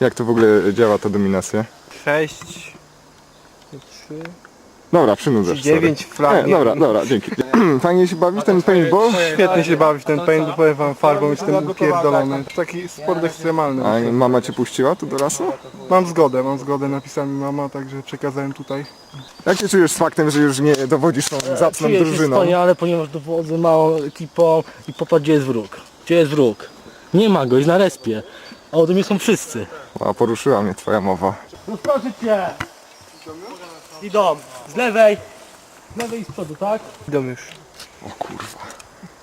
Jak to w ogóle działa ta dominacja? 6, 3, Dobra, przynudzę. 9 flag. Nie, dobra, dobra, dzięki. Fajnie się bawić ten paintball? Świetnie się bawić ten paint, bo powiem wam farbą jestem upierdolony. Taki sport ekstremalny. A mama cię puściła tu do lasu? Mam zgodę, mam zgodę, napisała mi mama, także przekazałem tutaj. Jak się czujesz z faktem, że już nie dowodzisz tą zacną Czuję się drużyną? wspaniale, ponieważ dowodzę małą ekipą i popatrz gdzie jest wróg. Gdzie jest wróg? Nie ma go, jest na respie. A ode mnie są wszyscy. A poruszyła mnie twoja mowa. Rozproszę cię! Idą z lewej, z lewej i z przodu, tak? Idą już. O kurwa.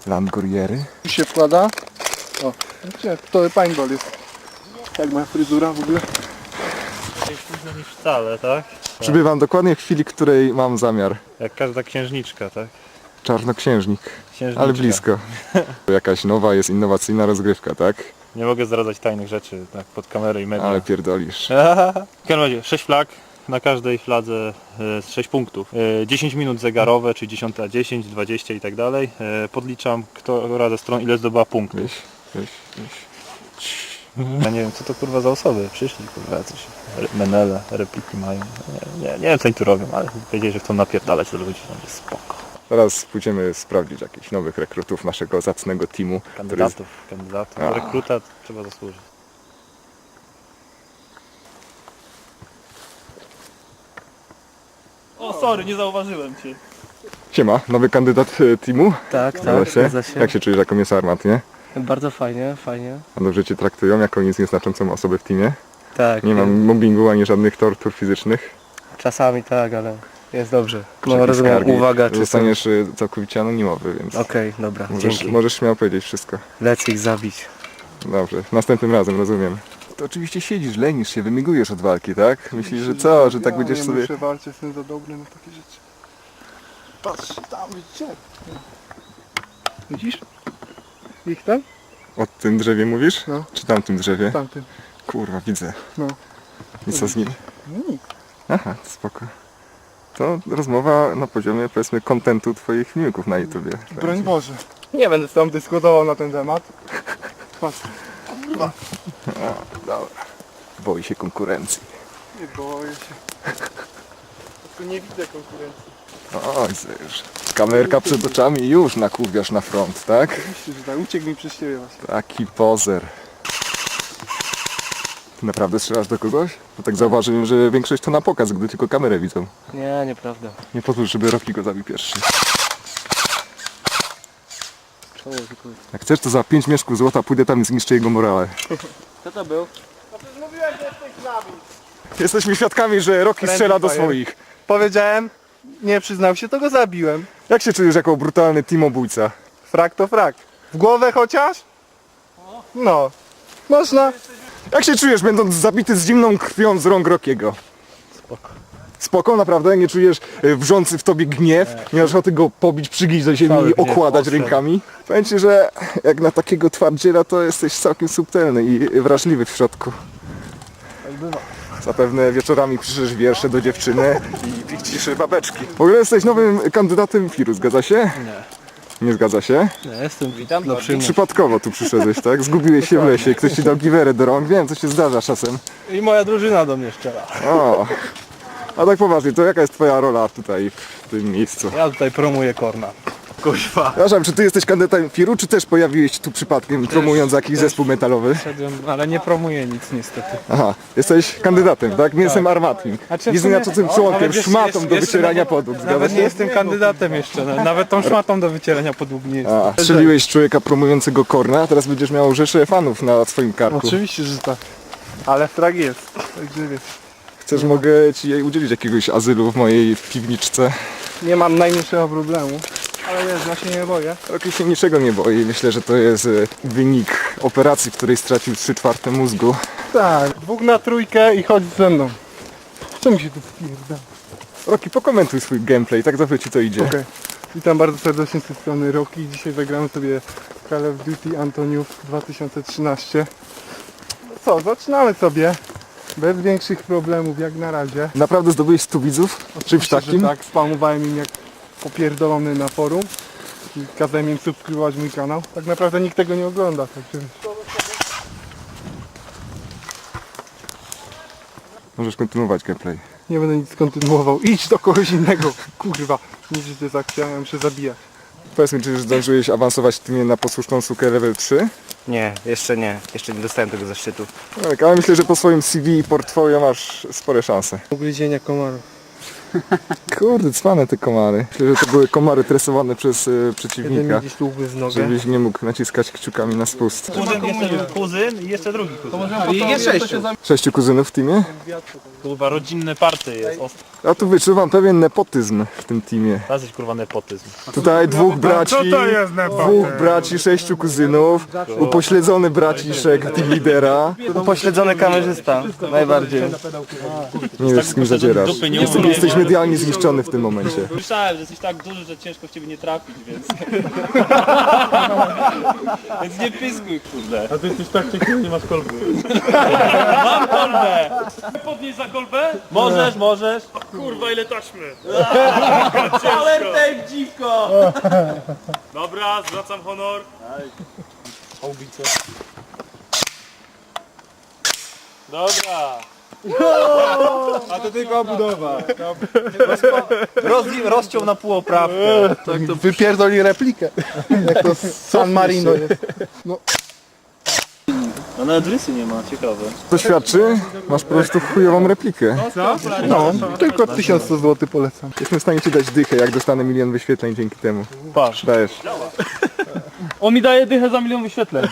Landgoriery? Już się wkłada. O, widzicie, to paintball jest. Jak moja fryzura w ogóle? Późno niż wcale, tak? Przybywam dokładnie w chwili, której mam zamiar. Jak każda księżniczka, tak? Czarnoksiężnik, Księżniczka. ale blisko. Jakaś nowa jest innowacyjna rozgrywka, tak? Nie mogę zdradzać tajnych rzeczy, tak, pod kamerę i media. Ale pierdolisz. W każdym razie 6 flag, na każdej fladze e, 6 punktów. E, 10 minut zegarowe, czyli 10, 10, 20 i tak dalej. E, Podliczam, która ze stron ile zdobyła punktów. Wieś, wieś, wieś. Ja nie wiem, co to kurwa za osoby. Przyszli kurwa coś. Menele, repliki mają. Nie, nie, nie wiem co oni tu robią, ale wiedzieli, że chcą napierdalać do ludzi. No spoko. Teraz pójdziemy sprawdzić jakichś nowych rekrutów naszego zacnego teamu. Kandydatów, kandydatów. A. Rekruta trzeba zasłużyć. O, sorry, nie zauważyłem cię. Siema, nowy kandydat e, teamu. Tak, tak, się? zgadza się. Jak się czujesz jako armat, nie? Bardzo fajnie, fajnie. A dobrze cię traktują jako nic nieznaczącą osobę w teamie? Tak, Nie mam mobbingu ani żadnych tortur fizycznych. czasami tak, ale jest dobrze. No rozumiem, skargi. uwaga, czy. Zostaniesz e, całkowicie anonimowy, więc Okej, dobra, możesz, dzięki. możesz śmiało powiedzieć wszystko. Lecę ich zabić. Dobrze, następnym razem, rozumiem. To oczywiście siedzisz, lenisz się, wymigujesz od walki, tak? Myślisz, że co, że tak ja będziesz nie sobie... muszę walczyć, jestem za dobry na takie rzeczy. Patrz, tam widzicie? Widzisz? Ich tam? O tym drzewie mówisz? No. Czy tamtym drzewie? Tamtym. Kurwa, widzę. No. I co z nim? No nic. Aha, to spoko. To rozmowa na poziomie, powiedzmy, kontentu twoich filmików na YouTubie. Broń Boże. Nie będę z tobą dyskutował na ten temat. Patrz, Dobra. Boi się konkurencji. nie boję się. Tylko nie widzę konkurencji. Oj, już. Kamerka przed oczami i już nakurwiasz na front, tak? Oczywiście, że tak. Uciekł mi przez ciebie właśnie. Taki pozer. Naprawdę strzelasz do kogoś? Bo tak zauważyłem, że większość to na pokaz, gdy tylko kamerę widzą. Nie, nieprawda. Nie pozwól, żeby Rocky go zabił pierwszy. Czoło. Jak chcesz, to za 5 mieszków złota pójdę tam i zniszczę jego morale. Kto to był? Jesteśmy świadkami, że Rocky Friendly strzela do fire. swoich. Powiedziałem, nie przyznał się, to go zabiłem. Jak się czujesz jako brutalny teamobójca? Frak to frak. W głowę chociaż? No. Można. Jak się czujesz, będąc zabity z zimną krwią z rąk Rockiego? Spoko. Spoko, naprawdę? Nie czujesz e, wrzący w tobie gniew? Nie masz ochoty go pobić, przygić do ziemi Cały i gniew okładać rękami? Powiem ci, że jak na takiego twardziela to jesteś całkiem subtelny i wrażliwy w środku. Zapewne wieczorami piszesz wiersze do dziewczyny i pichcisz babeczki. W ogóle jesteś nowym kandydatem Firu, zgadza się? Nie. Nie zgadza się? Nie, jestem Witam dla przyjemności. Przypadkowo tu przyszedłeś, tak? Zgubiłeś się w lesie, ktoś ci dał giwerę do rąk, wiem, co się zdarza czasem. I moja drużyna do mnie strzela. O. A tak poważnie, to jaka jest twoja rola tutaj w tym miejscu? Ja tutaj promuję Korna. Kuźwa. Przepraszam, czy ty jesteś kandydatem Firu, czy też pojawiłeś się tu przypadkiem, promując jakiś zespół metalowy? Wszedłem, ale nie promuję nic niestety. Aha, jesteś kandydatem, tak? Mięsem armatnim. Znaczy, w I sumie- znaczącym o, członkiem, nawet szmatą jest- do wycierania podłóg, zgadza Nawet nie się? jestem kandydatem jeszcze, no. nawet tą szmatą do wycielenia podłóg nie jestem. A, strzeliłeś człowieka promującego Korna, a teraz będziesz miał rzeszę fanów na swoim karku. Oczywiście, że tak. Ale frak jest. Także wiesz. Chcesz, mogę ci jej udzielić jakiegoś azylu w mojej piwniczce? Nie mam najmniejszego problemu. Ale wiesz, ja się nie boję. Rocky się niczego nie boi. Myślę, że to jest e, wynik operacji, w której stracił 3 czwarte mózgu. Tak. Dwóch na trójkę i chodź ze mną. Czemu się tu wpierda? Rocky, pokomentuj swój gameplay, tak dobrze ci to idzie. Okej. Witam bardzo serdecznie z tej strony Roki. Dzisiaj zagramy sobie Call of Duty Antoniów 2013. No co, zaczynamy sobie. Bez większych problemów jak na razie. Naprawdę zdobyłeś 100 widzów? Czymś Oczywiście, że takim? Tak, spamowałem im jak popierdolony na forum. I kazałem im subskrybować mój kanał. Tak naprawdę nikt tego nie ogląda, także Możesz kontynuować gameplay. Nie będę nic kontynuował. Idź do kogoś innego. Kurwa. To jest akcja, ja muszę zabijać. Powiedz mi, czy już zdążyłeś awansować w teamie na posłuszną sukę level 3? Nie, jeszcze nie. Jeszcze nie dostałem tego zaszczytu. Tak, ale myślę, że po swoim CV i portfolio masz spore szanse. Ugryzienia komarów. Kurde, cwane te komary. Myślę, że to były komary tresowane przez e, Jeden mi przeciwnika, gdzieś tu ugryzł nogę. żebyś nie mógł naciskać kciukami na spust. Kuzyn, jeszcze kuzyn i jeszcze drugi kuzyn. Jest sześciu. Sześciu kuzynów w teamie? Kurwa, rodzinne party jest. O, Ja tu wyczuwam pewien nepotyzm w tym teamie. Kurwa nepotyzm. Tutaj dwóch braci, dwóch braci, sześciu kuzynów, upośledzony braciszek team lidera. Pośledzony kamerzysta. Najbardziej. Nie wiesz z kim zadzierasz. Dupy nie Jesteś, umie. jesteś medialnie zniszczony w tym momencie. Słyszałem, że jesteś tak duży, że ciężko w ciebie nie trafić, więc... więc nie pyskuj, kurde. A ty jesteś tak ciekawy, nie masz kolby. Mam kolbę! Podnieś za kolbę? Możesz, możesz. Kurwa, ile taśmy. Power tape, dziwko! Dobra, zwracam honor. Dobra. A to tylko obudowa. Roz, rozciął na pół oprawkę. Wypierdoli replikę. Jak to z San Marino jest. A nawet rysy nie ma, ciekawe. To świadczy, masz po prostu chujową replikę. No, tylko 1100 zł polecam. Jestem w stanie ci dać dychę, jak dostanę milion wyświetleń dzięki temu. Patrz. Dajesz. On mi daje dychę za milion wyświetleń.